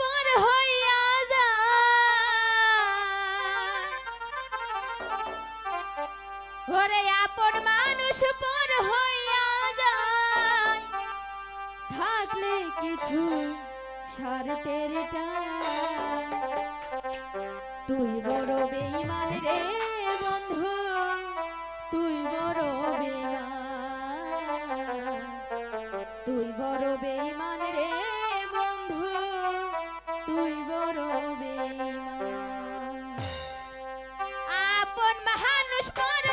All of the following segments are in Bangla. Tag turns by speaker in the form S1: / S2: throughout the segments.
S1: পর হইয়া ওরে আপন মানুষ পর হইয়া যায়। থাকলে কিছু শরতের তুই বড় বেইমান রে বন্ধু, তুই বড় বেইমান তুই বড় বেইমান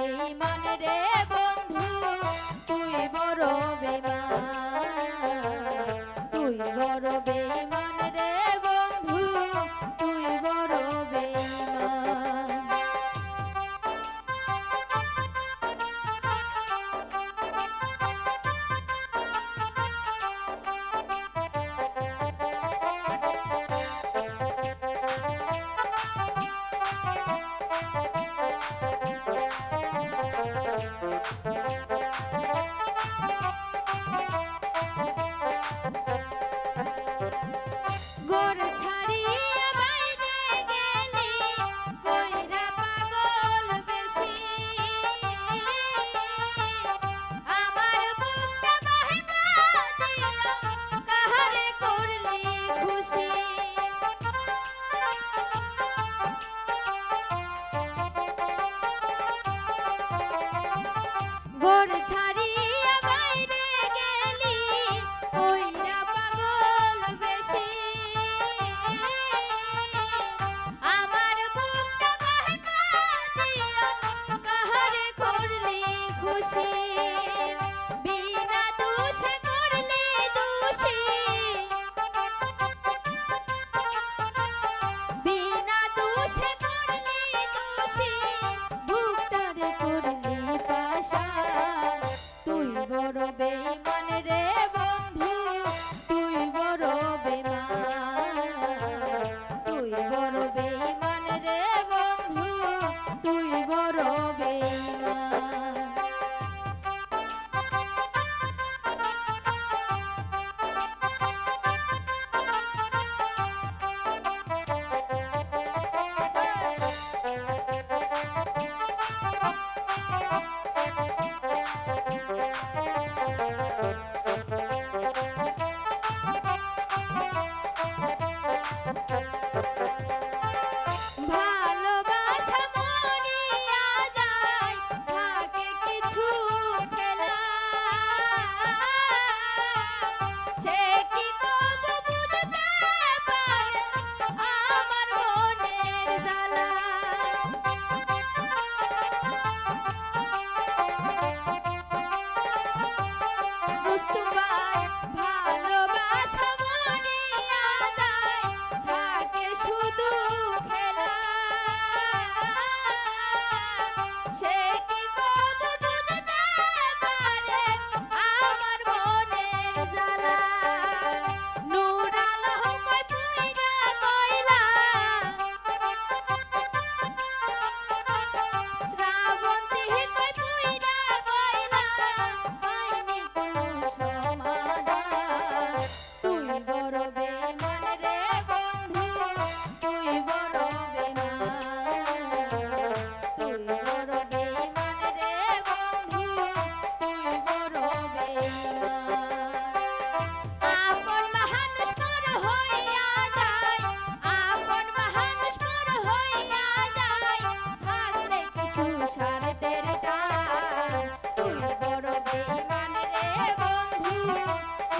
S1: বেইমান রে বন্ধু তুই বড় বেমান close to.